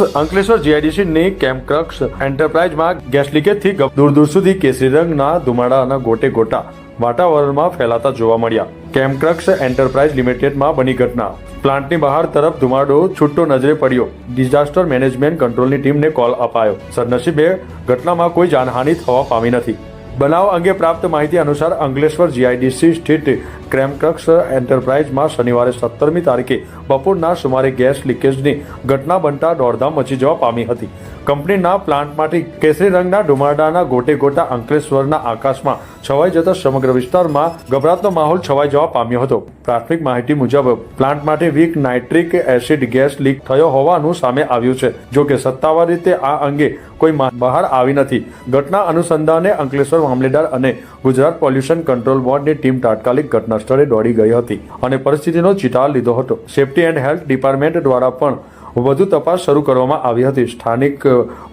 Ankleshwar જીઆઈડીસીની કેમ્પક્રક્સ એન્ટરપ્રાઇઝમાં gas લીકેજથી દૂર દૂર સુધી કેસરી રંગના ધુમાડાના ગોટે ગોટા વાતાવરણમાં ફેલાતા જોવા મળ્યા. કેમ્પક્રક્સ એન્ટરપ્રાઇઝ લિમિટેડમાં બની ઘટના. પ્લાન્ટની બહાર તરફ ધુમાડો છૂટો નજરે પડ્યો. ડિઝાસ્ટર મેનેજમેન્ટ કંટ્રોલની ટીમને કોલ અપાયો. સદનસીબે ઘટનામાં કોઈ જાનહાનિ થવા પામી નથી. બનાવ અંગે પ્રાપ્ત માહિતી અનુસાર અંગલેશ્વર જીઆઈડીસી સ્થિત ક્રેમક્રક્સ એન્ટરપ્રાઇઝમાં શનિવારે સત્તરમી તારીખે બપોરના સુમારે ગેસ લીકેજની ઘટના બનતા દોડધામ મચી જવા પામી હતી. કંપનીના પ્લાન્ટમાંથી કેસરી રંગના ધુમાડાના ગોટે ગોટા અંકલેશ્વરના આકાશમાં છવાઈ જતા સમગ્ર વિસ્તારમાં ગભરાટનો માહોલ છવાઈ જવા પામ્યો હતો. પ્રાથમિક માહિતી મુજબ પ્લાન્ટમાંથી weak nitric acid gas leak થયો હોવાનું સામે આવ્યું છે. જો કે સત્તાવાર રીતે આ અંગે કોઈ બહાર આવી નથી. ઘટના અનુસંધાને અંકલેશ્વર મામલેદાર અને ગુજરાત પોલ્યુશન કંટ્રોલ બોર્ડની ટીમ તાત્કાલિક ઘટના સ્થળે દોડી ગઈ હતી અને પરિસ્થિતિનો ચિતાર લીધો હતો. સેફટી એન્ડ હેલ્થ ડિપાર્ટમેન્ટ દ્વારા પણ વધુ તપાસ શરૂ કરવામાં આવી હતી. સ્થાનિક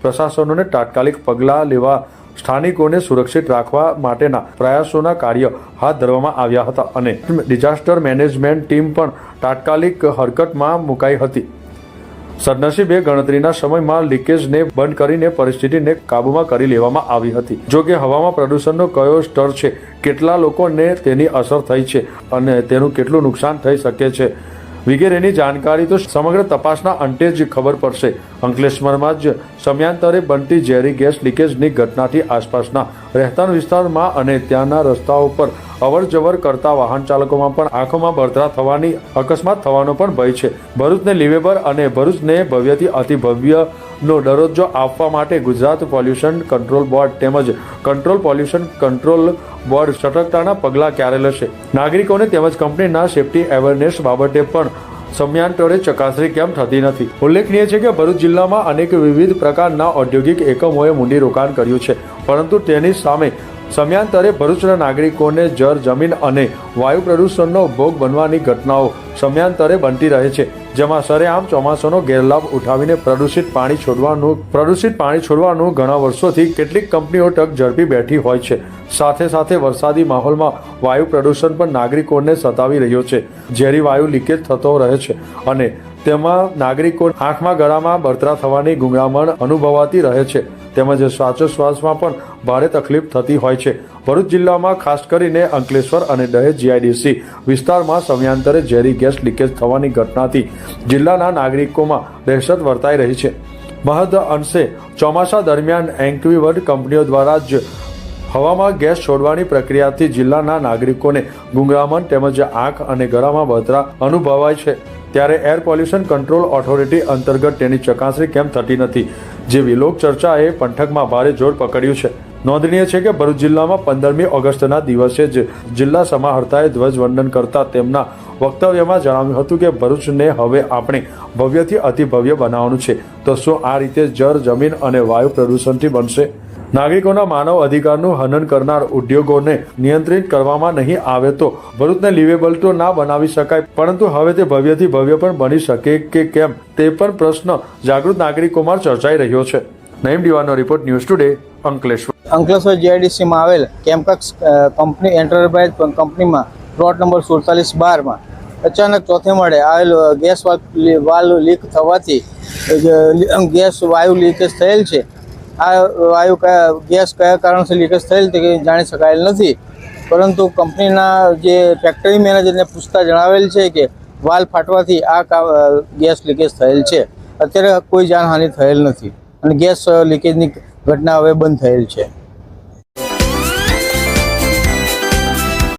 પ્રશાસનોને તાત્કાલિક પગલાં લેવા સ્થાનિકોને સુરક્ષિત રાખવા માટેના પ્રયાસોના કાર્ય હાથ ધરવામાં આવ્યા હતા અને ડિઝાસ્ટર મેનેજમેન્ટ ટીમ પણ તાત્કાલિક હરકતમાં મુકાઈ હતી. સદનસીબે ગણતરીના સમયમાં લીકેજને બંધ કરીને પરિસ્થિતિને કાબૂમાં કરી લેવામાં આવી હતી. જો કે હવામાં પ્રદૂષણનો કયો સ્તર છે, કેટલા લોકોને તેની અસર થઈ છે અને તેનું કેટલું નુકસાન થઈ શકે છે વગેરેની જાણકારી તો સમગ્ર તપાસના અંતે જ ખબર પડશે. અંકલેશ્વરમાં જ સમયાંતરે બનતી ઝેરી ગેસ લીકેજની ઘટનાથી આસપાસના રહેતા વિસ્તારમાં અને ત્યાંના રસ્તાઓ પર અવર જવર કરતા વાહન ચાલકોમાં પણ આંખોમાં બળતરા થવાની, અકસ્માત થવાનો પણ ભય છે. ભરૂચને લિવેબર અને ભરૂચને ભવ્યથી અતિ ભવ્યનો દરજ્જો આપવા માટે ગુજરાત પોલ્યુશન કંટ્રોલ બોર્ડ તેમજ કંટ્રોલ પોલ્યુશન કંટ્રોલ બોર્ડ સતર્કતાના પગલાં ક્યારે લેશે? નાગરિકોને તેમજ કંપનીના સેફટી અવેરનેસ બાબતે પણ સમયાંતરે ચકાસણી કેમ થતી નથી? ઉલ્લેખનીય છે કે ભરૂચ જિલ્લામાં અનેક વિવિધ પ્રકારના ઔદ્યોગિક એકમોએ મૂડી રોકાણ કર્યું છે, પરંતુ તેની સામે સમયાંતરે ભરૂચના નાગરિકોને જળ, જમીન અને વાયુ પ્રદૂષણનો ભોગ બનવાની ઘટનાઓ સમયાંતરે બનતી રહે છે, જેમાં સરેઆમ ચોમાસાનો ગેરલાભ ઉઠાવીને પ્રદૂષિત પાણી છોડવાનું, પ્રદૂષિત પાણી છોડવાનું ઘણા વર્ષોથી કેટલીક કંપનીઓ તક ઝડપી બેઠી હોય છે. સાથે સાથે વરસાદી માહોલમાં વાયુ પ્રદૂષણ પણ નાગરિકોને સતાવી રહ્યો છે, ઝેરી વાયુ લીકેજ થતો રહે છે અને તેમાં નાગરિકો આંખમાં ગળામાં બળતરા થવાની ગુંગળામણ અનુભવાતી રહે છે. તેમજ શ્વાસોશ્વાસમાં પણ ભારે તકલીફ થતી હોય છે. ભરૂચ જિલ્લામાં ખાસ કરીને અંકલેશ્વર અને દહેજ જીઆઈડીસી વિસ્તારમાં સમયાંતરે ઝેરી ગેસ લીકેજ થવાની ઘટનાથી જિલ્લાના નાગરિકોમાં દહેશત વર્તાઈ રહી છે. મહદ અંશે ચોમાસા દરમિયાન એન્કવીવર્ડ કંપનીઓ દ્વારા જ હવામાં ગેસ છોડવાની પ્રક્રિયાથી જિલ્લાના નાગરિકોને ગુંગળામણ તેમજ આંખ અને ગળામાં બધરા અનુભવાય છે. ત્યારે એર પોલ્યુશન કંટ્રોલ ઓથોરિટી અંતર્ગત તેની ચકાસણી કેમ થતી નથી, જેવી લોક ચર્ચાએ પંથકમાં ભારે જોર પકડ્યું છે. નોંધનીય છે કે ભરૂચ જિલ્લામાં પંદરમી ઓગસ્ટના દિવસે જ જિલ્લા સમાહર્તાએ ધ્વજવંદન કરતા તેમના વક્તવ્યમાં જણાવ્યું હતું કે ભરૂચને હવે આપણે ભવ્યથી અતિભવ્ય બનાવવાનું છે. તો શું આ રીતે જળ, જમીન અને વાયુ પ્રદૂષણથી બનશે? નાગરિકોના માનવ અધિકારનું હનન કરનાર ઉદ્યોગોને નિયંત્રિત કરવામાં નહીં આવે તો ભરૂચને લિવેબલ તો ના બનાવી શકાય, પરંતુ હવે તે ભવ્યથી ભવ્ય પણ બની શકે કે કેમ? તે પણ પ્રશ્ન જાગૃત નાગરિકોમાં ચર્ચાઈ રહ્યો છે. Naeem દિવાનો report news today Ankleshwar. Ankleshwar જીઆઈડીસીમાં આવેલ કેમ્પક્સ કંપની એન્ટરપ્રાઇઝ કંપનીમાં પ્લોટ નંબર સુડતાલીસ બારમાં અચાનક ચોથે મળે આવેલ ગેસ વાલ્વ લી- લીક થવાથી ગેસ વાયુ લીકેજ થયેલ છે. આ વાયુ કયા ગેસ કયા કારણથી લીકેજ થયેલ તે જાણી શકાયેલ નથી. પરંતુ કંપનીના જે ફેક્ટરી મેનેજરને પૂછતા જણાવેલ છે કે વાલ ફાટવાથી આ ગેસ લીકેજ થયેલ છે. અત્યારે કોઈ જાનહાનિ થયેલ નથી. અને ગેસ લીકેજની ઘટના હવે બંધ થયેલ છે.